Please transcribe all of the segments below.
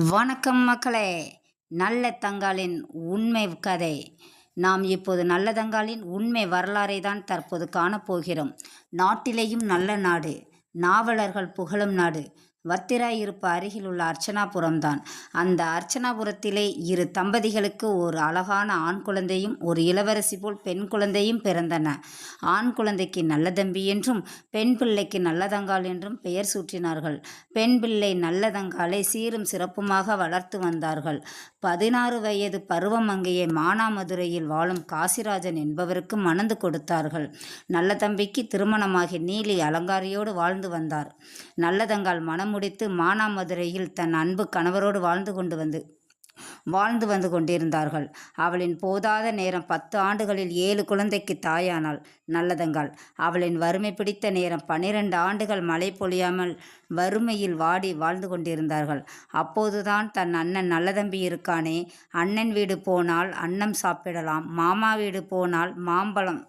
வணக்கம் மக்களே. நல்ல தங்காலின் உண்மை கதை. நாம் இப்போது நல்ல தங்காலின் உண்மை வரலாறை தான் தற்போது காணப்போகிறோம். நாட்டிலேயும் நல்ல நாடு. நாவலர்கள் புகழும் நாடு. வத்திராயிருப்பு அருகில் உள்ள அர்ச்சனாபுரம்தான். அந்த அர்ச்சனாபுரத்திலே இரு தம்பதிகளுக்கு ஒரு அழகான ஆண் குழந்தையும் ஒரு இளவரசி போல் பெண் குழந்தையும் பிறந்தன. ஆண் குழந்தைக்கு நல்ல தம்பி என்றும் பெண் பிள்ளைக்கு நல்லதங்கால் என்றும் பெயர் சூட்டினார்கள் பெண் பிள்ளை நல்லதங்காலை சீரும் சிறப்புமாக வளர்த்து வந்தார்கள். பதினாறு வயது பருவம் அங்கேயே மானாமதுரையில் வாழும் காசிராஜன் என்பவருக்கு மணந்து கொடுத்தார்கள். நல்ல தம்பிக்கு திருமணமாகி நீலி அலங்காரியோடு வாழ்ந்து வந்தார். நல்லதங்கால் மனமு முடித்து மானாமதுரையில் தன் அன்பு கணவரோடு வாழ்ந்து கொண்டு வந்து வாழ்ந்து வந்து கொண்டிருந்தார்கள். அவளின் போதாத நேரம் பத்து ஆண்டுகளில் ஏழு குழந்தைக்கு தாயானாள் நல்லதங்காள் அவளின் வறுமை பிடித்த நேரம் பன்னிரண்டு ஆண்டுகள் மழை பொழியாமல் வறுமையில் வாடி வாழ்ந்து கொண்டிருந்தார்கள். அப்போதுதான் தன் அண்ணன் நல்லதம்பி இருக்கானே அண்ணன் வீடு போனால் அன்னம் சாப்பிடலாம் மாமா வீடு போனால் மாம்பழம்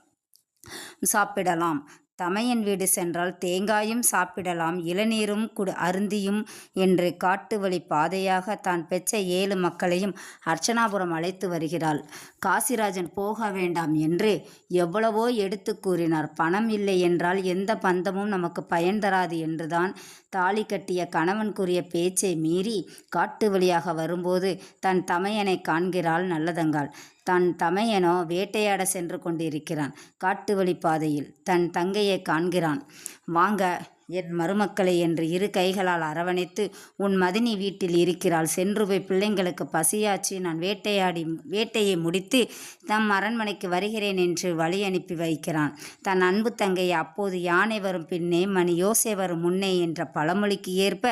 சாப்பிடலாம் தமையன் வீடு சென்றால் தேங்காயும் சாப்பிடலாம் இளநீரும் குடு அருந்தியும் என்று காட்டு வழி பாதையாக தான் பெற்ற ஏழு மக்களையும் அர்ச்சனாபுரம் அழைத்து வருகிறாள். காசிராஜன் போக வேண்டாம் என்று எவ்வளவோ எடுத்து கூறினார். பணம் இல்லை என்றால் எந்த பந்தமும் நமக்கு பயன் தராது என்றுதான் தாலி கட்டிய கணவன் கூறிய பேச்சை மீறி காட்டு வழியாக வரும்போது தன் தமையனை காண்கிறாள் நல்லதங்காள். தன் தமையனோ வேட்டையாட சென்று கொண்டிருக்கிறான். காட்டு வழி பாதையில் தன் தங்கையை காண்கிறான். வாங்க என் மருமக்களை என்று இரு கைகளால் அரவணைத்து உன் மதினி வீட்டில் இருக்கிறாள். சென்று போய் பிள்ளைங்களுக்கு பசியாச்சு. நான் வேட்டையாடி வேட்டையை முடித்து தம் அரண்மனைக்கு வருகிறேன் என்று வழி அனுப்பி வைக்கிறான். தன் அன்பு தங்கையை அப்போது யானை வரும் பின்னே மணி யோசை வரும் முன்னே என்ற பழமொழிக்கு ஏற்ப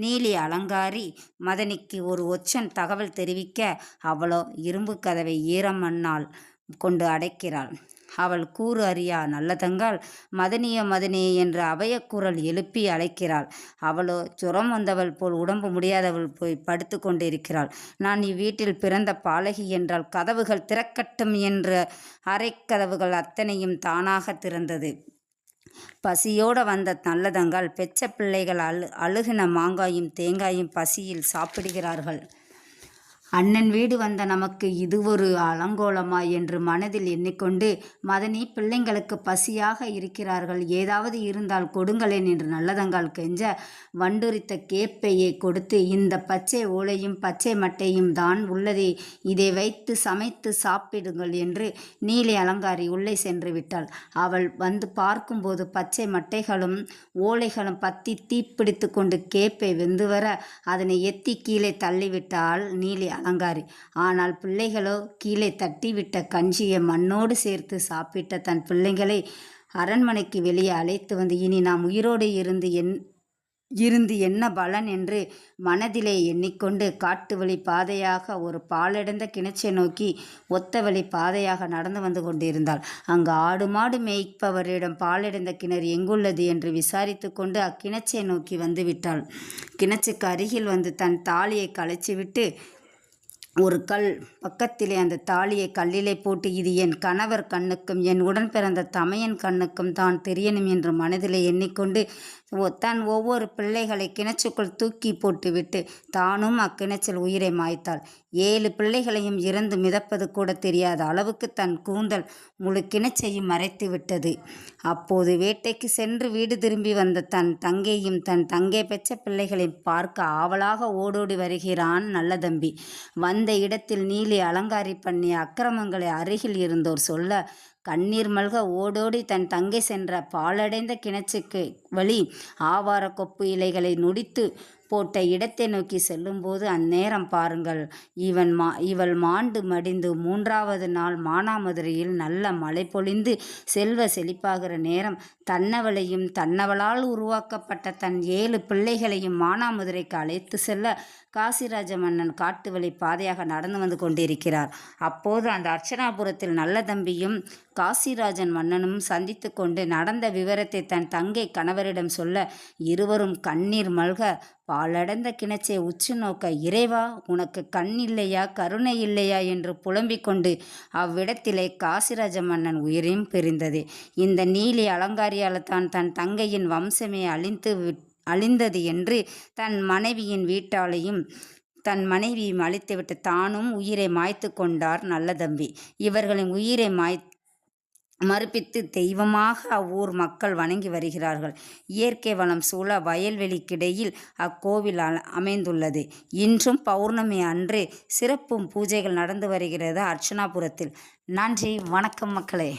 நீலி அலங்காரி மதனிக்கு ஒரு ஒச்சன் தகவல் தெரிவிக்க அவளோ இரும்பு கதவை ஈரமண்ணால் கொண்டு அடைக்கிறாள். அவள் கூறு அறியா நல்லதங்கால் மதனிய மதனியே என்று அபயக்குரல் எழுப்பி அழைக்கிறாள். அவளோ சுரம் வந்தவள் போல் உடம்பு முடியாதவள் போய் படுத்து கொண்டிருக்கிறாள். நான் இவ்வீட்டில் பிறந்த பாலகி என்றால் கதவுகள் திறக்கட்டும் என்ற அரைக்கதவுகள் அத்தனையும் தானாக திறந்தது. பசியோடு வந்த நல்லதங்கால் பெச்ச பிள்ளைகள் அழு அழுகின மாங்காயும் தேங்காயும் பசியில் சாப்பிடுகிறார்கள். அண்ணன் வீடு வந்த நமக்கு இது ஒரு அலங்கோலமா என்று மனதில் எண்ணிக்கொண்டு மதனி பிள்ளைங்களுக்கு பசியாக இருக்கிறார்கள். ஏதாவது இருந்தால் கொடுங்களேன் என்று நல்லதங்கால் கெஞ்ச வண்டுரித்த கேப்பையை கொடுத்து இந்த பச்சை ஓலையும் பச்சை மட்டையும் தான் உள்ளதே. இதை வைத்து சமைத்து சாப்பிடுங்கள் என்று நீலி அலங்காரி உள்ளே சென்று விட்டாள். அவள் வந்து பார்க்கும்போது பச்சை மட்டைகளும் ஓலைகளும் பத்தி தீப்பிடித்து கொண்டு கேப்பை வெந்து வர அதனை எத்தி கீழே தள்ளிவிட்டால் நீலி அலங்காரி. ஆனால் பிள்ளைகளோ கீழே தட்டிவிட்ட கஞ்சியை மண்ணோடு சேர்த்து சாப்பிட்ட தன் பிள்ளைகளை அரண்மனைக்கு வெளியே அழைத்து வந்து இனி நாம் உயிரோடு இருந்து என் இருந்து என்ன பலன்? என்று மனதிலே எண்ணிக்கொண்டு காட்டு வழி பாதையாக ஒரு பாலடைந்த கிணச்சை நோக்கி ஒத்த வழி பாதையாக நடந்து வந்து கொண்டிருந்தாள். அங்கு ஆடு மாடு மேய்ப்பவரிடம் பாலடைந்த கிணறு எங்குள்ளது என்று விசாரித்து கொண்டு அக்கிணச்சை நோக்கி வந்து விட்டாள். கிணச்சுக்கு அருகில் வந்து தன் தாலியை களைச்சிவிட்டு ஒரு கல் பக்கத்திலே அந்த தாலியை கல்லிலே போட்டு இது என் கணவர் கண்ணுக்கும் என் உடன் பிறந்த தமையன் கண்ணுக்கும் தான் தெரியணும் என்று மனதிலே எண்ணிக்கொண்டு தன் ஒவ்வொரு பிள்ளைகளை கிணச்சுக்குள் தூக்கி போட்டுவிட்டு தானும் அக்கிணச்சில் உயிரை மாய்த்தாள். ஏழு பிள்ளைகளையும் இறந்து மிதப்பது கூட தெரியாத அளவுக்கு தன் கூந்தல் முழு கிணச்சையும் மறைத்து விட்டது. அப்போது வேட்டைக்கு சென்று வீடு திரும்பி வந்த தன் தங்கையும் தன் தங்கை பெற்ற பிள்ளைகளை பார்க்க ஆவலாக ஓடோடி வருகிறான் நல்ல தம்பி அந்த இடத்தில் நீலி அலங்காரி பண்ணி அக்கிரமங்களை அருகில் இருந்தோர் சொல்ல கண்ணீர் மல்க ஓடோடி தன் தங்கை சென்ற பாலடைந்த கிணச்சுக்கு வழி ஆவார கொப்பு இலைகளை நொடித்து போட்ட இடத்தை நோக்கி செல்லும்போது அந்நேரம் பாருங்கள் இவன் மா இவள் மாண்டு மடிந்து மூன்றாவது நாள் மானாமதுரையில் நல்ல மழை பொழிந்து செல்வ செழிப்பாகிற நேரம் தன்னவளையும் தன்னவளால் உருவாக்கப்பட்ட தன் ஏழு பிள்ளைகளையும் மானாமதுரைக்கு அழைத்து செல்ல காசிராஜ மன்னன் காட்டு வழி பாதையாக நடந்து வந்து கொண்டிருக்கிறார். அப்போது அந்த அர்ச்சனாபுரத்தில் நல்ல தம்பியும் காசிராஜன் மன்னனும் சந்தித்து கொண்டு நடந்த விவரத்தை தன் தங்கை கணவரிடம் சொல்ல இருவரும் கண்ணீர் மல்க பாலடைந்த கிணச்சை உற்று நோக்க இறைவா உனக்கு கண் இல்லையா கருணை இல்லையா என்று புலம்பிக் கொண்டு அவ்விடத்திலே காசிராஜ மன்னன் உயிரையும் பிரிந்தது. இந்த நீலி அலங்காரியால்தான் தன் தங்கையின் வம்சமே அழிந்து அழிந்தது என்று தன் மனைவியின் வீட்டாலையும் தன் மனைவியும் அழித்துவிட்டு தானும் உயிரை மாய்த்து கொண்டார் நல்ல தம்பி இவர்களின் உயிரை மாய் மறுப்பித்து தெய்வமாக அவ்வூர் மக்கள் வணங்கி வருகிறார்கள். இயற்கை வளம் சூழ வயல்வெளிக்கிடையில் அக்கோவில் அமைந்துள்ளது. இன்றும் பௌர்ணமி அன்று சிறப்பும் பூஜைகள் நடந்து வருகிறது அர்ச்சனாபுரத்தில். நன்றி வணக்கம் மக்களே.